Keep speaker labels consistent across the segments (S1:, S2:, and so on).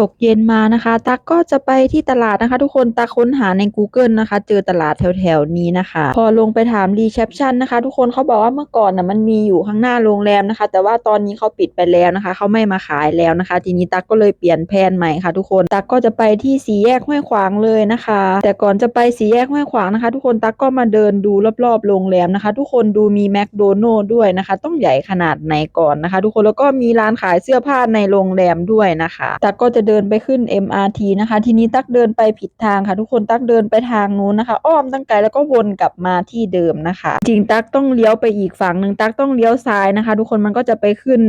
S1: ตกเย็นมานะคะตักก็จะไปที่ตลาดนะคะ ทุกคนตักค้นหาใน Google นะคะ เจอตลาดแถวๆนี้นะคะ พอลงไปถามรีเซพชันนะคะ ทุกคนเขาบอกว่าเมื่อก่อนน่ะมันมีอยู่ข้างหน้าโรงแรมนะคะ แต่ว่าตอนนี้เขาปิดไปแล้วนะคะเขาไม่มาขายแล้วนะคะ ทีนี้ตักก็เลยเปลี่ยนแผนใหม่ค่ะ ทุกคนตักก็จะไปที่สี่แยกห้วยขวางเลยนะคะ แต่ก่อนจะไปสี่แยกห้วยขวางนะคะ ทุกคนตักก็มาเดินดูรอบๆโรงแรมนะคะ ทุกคนดูมีแมคโดนัลด์ด้วยนะคะ ต้องใหญ่ขนาดไหนก่อนนะคะ ทุกคนแล้วก็มีร้านขายเสื้อผ้าในโรงแรมด้วยนะคะตักก็จะเดินไปขึ้น MRT นะคะ ทีนี้ตักเดินไปผิดทางค่ะ ทุกคนตักเดินไปทางนู้นนะคะ อ้อมตั้งไกลแล้วก็วนกลับมาที่เดิมนะคะ จริงตักต้องเลี้ยวไปอีกฝั่งหนึ่งตักต้องเลี้ยวซ้ายนะคะ ทุกคนมันก็จะไปขึ้น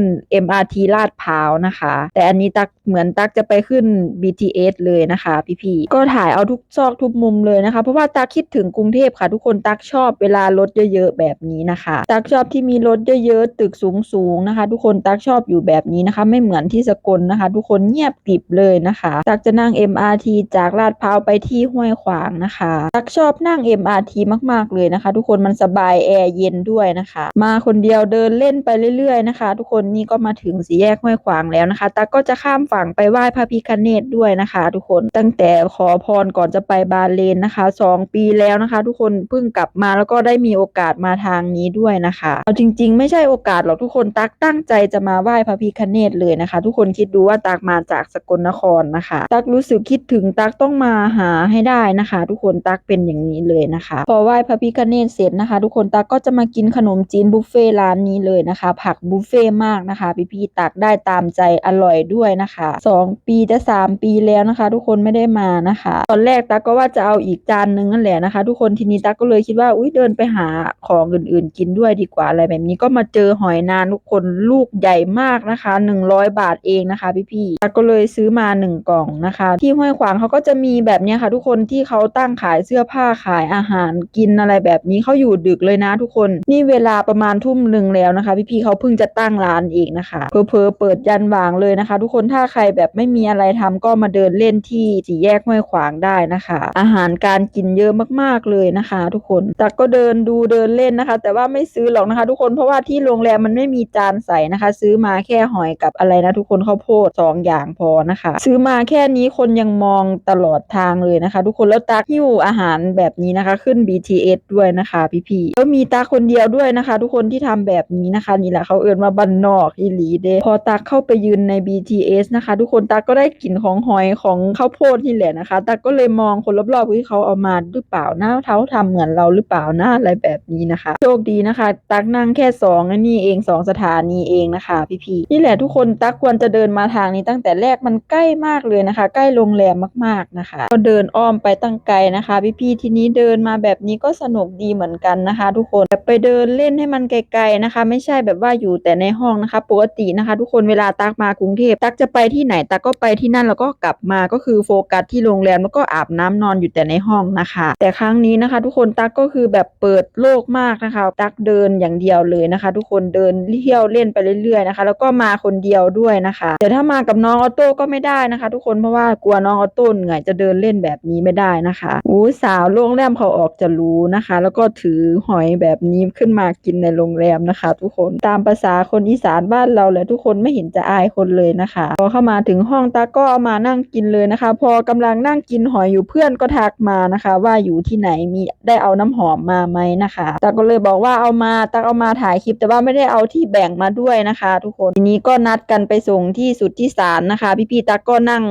S1: MRT ลาดพร้าวนะคะ แต่อันนี้ตักเหมือนตักจะไปขึ้น BTS เลยนะคะพี่ๆก็ถ่ายเอาทุกซอกทุกมุมเลยนะคะ เพราะว่าตักคิดถึงกรุงเทพค่ะ ทุกคนตักชอบเวลารถเยอะๆแบบนี้นะคะ ตักชอบที่มีรถเยอะๆตึกสูงๆนะคะ ทุกคนตักชอบอยู่แบบนี้นะคะ ไม่เหมือนที่สกลนะคะ ทุกคนเงียบกริบเลยนะคะตักจะนั่ง MRT จากลาดพร้าวไปที่ห้วยขวางนะคะตักชอบนั่ง MRT มาก ๆ เลยนะคะ ทุกคนมันสบายแอร์เย็นด้วยนะคะ มาคนเดียวเดินเล่นไปเรื่อย ๆ นะคะ ทุกคนนี่ก็มาถึงสี่แยกห้วยขวางแล้วนะคะตักก็จะข้ามฝั่งไปไหว้พระพิคเนตด้วยนะคะ ทุกคนตั้งแต่ขอพรก่อนจะไปบาเลนนะคะสองปีแล้วนะคะ ทุกคนเพิ่งกลับมาแล้วก็ได้มีโอกาสมาทางนี้ด้วยนะคะเอาจริง ๆ ไม่ใช่โอกาสหรอกทุกคนตักตั้งใจจะมาไหว้พระพิคเนตเลยนะคะ ทุกคนคิดดูว่าตักมาจากสกลนครนะคะ ตักรู้สึกคิดถึงตักต้องมาหาให้ได้นะคะ ทุกคนตักเป็นอย่างนี้เลยนะคะ พอไหว้พระพิคเนตเสร็จนะคะ ทุกคนตักก็จะมากินขนมจีนบุฟเฟ่ร้านนี้เลยนะคะ ผักบุฟเฟ่มากนะคะพี่ๆตักได้ตามใจอร่อยด้วยนะคะสองปีจะสามปีแล้วนะคะ ทุกคนไม่ได้มานะคะ ตอนแรกตักก็ว่าจะเอาอีกจานนึงนั่นแหละนะคะ ทุกคนทีนี้ตักก็เลยคิดว่าอุ้ยเดินไปหาของอื่นๆ กินด้วยดีกว่าอะไรแบบนี้ก็มาเจอหอยนางทุกคนลูกใหญ่มากนะคะ 100 บาทเองนะคะ พี่ๆตักก็เลยซื้อื้อมาหนึ่งกล่องนะคะ ที่ห้วยขวางเขาก็จะมีแบบนี้ค่ะทุกคนที่เขาตั้งขายเสื้อผ้าขายอาหารกินอะไรแบบนี้เขาอยู่ดึกเลยนะทุกคน นี่เวลาประมาณทุ่มหนึ่งแล้วนะคะ พี่ๆเขาเพิ่งจะตั้งร้านเองนะคะเพอๆเปิดยันวางเลยนะคะ ทุกคนถ้าใครแบบไม่มีอะไรทำก็มาเดินเล่นที่สี่แยกห้วยขวางได้นะคะ อาหารการกินเยอะมากๆเลยนะคะ ทุกคนตักก็เดินดูเดินเล่นนะคะ แต่ว่าไม่ซื้อหรอกนะคะ ทุกคนเพราะว่าที่โรงแรมมันไม่มีจานใส่นะคะ ซื้อมาแค่หอยกับอะไรนะ ทุกคนข้าวโพดสองอย่างพอนะคะ ซื้อมาแค่นี้คนยังมองตลอดทางเลยนะคะ ทุกคนแล้วตักหิ้วอาหารแบบนี้นะคะ ขึ้น BTS ด้วยนะคะพี่ๆแล้วมีตาคนเดียวด้วยนะคะ ทุกคนที่ทำแบบนี้นะคะนี่แหละเขาเอิ้นว่าบันนอกอีหลีเดพอตักเข้าไปยืนใน BTS นะคะ ทุกคนตักก็ได้กลิ่นของหอยของข้าวโพดนี่แหละนะคะตักก็เลยมองคนรอบๆที่เขาเอามาหรือเปล่าหนะเท้าทำเหมือนเราหรือเปล่าหนะอะไรแบบนี้นะคะ โชคดีนะคะ ตักนั่งแค่สองนี่เองสองสถานีเองนะคะ พี่ๆนี่แหละทุกคนตักควรจะเดินมาทางนี้ตั้งแต่แรกมันใกล้มากเลยนะคะ ใกล้โรงแรมมากๆนะคะ ก็เดินอ้อมไปตั้งไกลนะคะ พี่ๆทีนี้เดินมาแบบนี้ก็สนุกดีเหมือนกันนะคะ ทุกคนแบบไปเดินเล่นให้มันไกลๆนะคะ ไม่ใช่แบบว่าอยู่แต่ในห้องนะคะ ปกตินะคะ ทุกคนเวลาตักมากรุงเทพตักจะไปที่ไหนตักก็ไปที่นั่นแล้วก็กลับมาก็คือโฟกัสที่โรงแรมแล้วก็อาบน้ำนอนอยู่แต่ในห้องนะคะ แต่ครั้งนี้นะคะ ทุกคนตักก็คือแบบเปิดโลกมากนะคะ ตักเดินอย่างเดียวเลยนะคะ ทุกคนเดินเที่ยวเล่นไปเรื่อยๆนะคะ แล้วก็มาคนเดียวด้วยนะคะ แต่ถ้ามากับน้องออโต้ก็ไม่ได้นะคะ ทุกคนเพราะว่ากลัวน้องออโต้เหนื่อยจะเดินเล่นแบบนี้ไม่ได้นะคะอู้สาวโรงแรมเขาออกจะรู้นะคะ แล้วก็ถือหอยแบบนี้ขึ้นมากินในโรงแรมนะคะ ทุกคนตามภาษาคนอีสานบ้านเราแหละทุกคนไม่เห็นจะอายคนเลยนะคะ พอเข้ามาถึงห้องตาก็เอามานั่งกินเลยนะคะ พอกำลังนั่งกินหอยอยู่เพื่อนก็ทักมานะคะ ว่าอยู่ที่ไหนมีได้เอาน้ำหอมมาไหมนะคะตาก็เลยบอกว่าเอามาตาเอามาถ่ายคลิปแต่ว่าไม่ได้เอาที่แบ่งมาด้วยนะคะ ทุกคนทีนี้ก็นัดกันไปส่งที่สุดที่ศาลนะคะพี่ๆตาก็นั่ง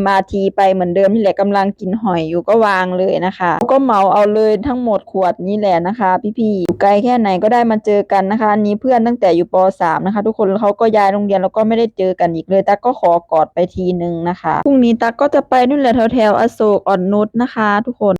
S1: MRT ไปเหมือนเดิมนี่แหละกำลังกินหอยอยู่ก็วางเลยนะคะก็เหมาเอาเลยทั้งหมดขวดนี้แหละนะคะ พี่ๆอยู่ไกลแค่ไหนก็ได้มาเจอกันนะคะอันนี้เพื่อนตั้งแต่อยู่ป .3 นะคะ ทุกคนเขาก็ย้ายโรงเรียนแล้วก็ไม่ได้เจอกันอีกเลยตาก็ขอกอดไปทีนึงนะคะพรุ่งนี้ตาก็จะไปนู่นแหละแถวๆอโศกอ่อนนุชนะคะ ทุกคน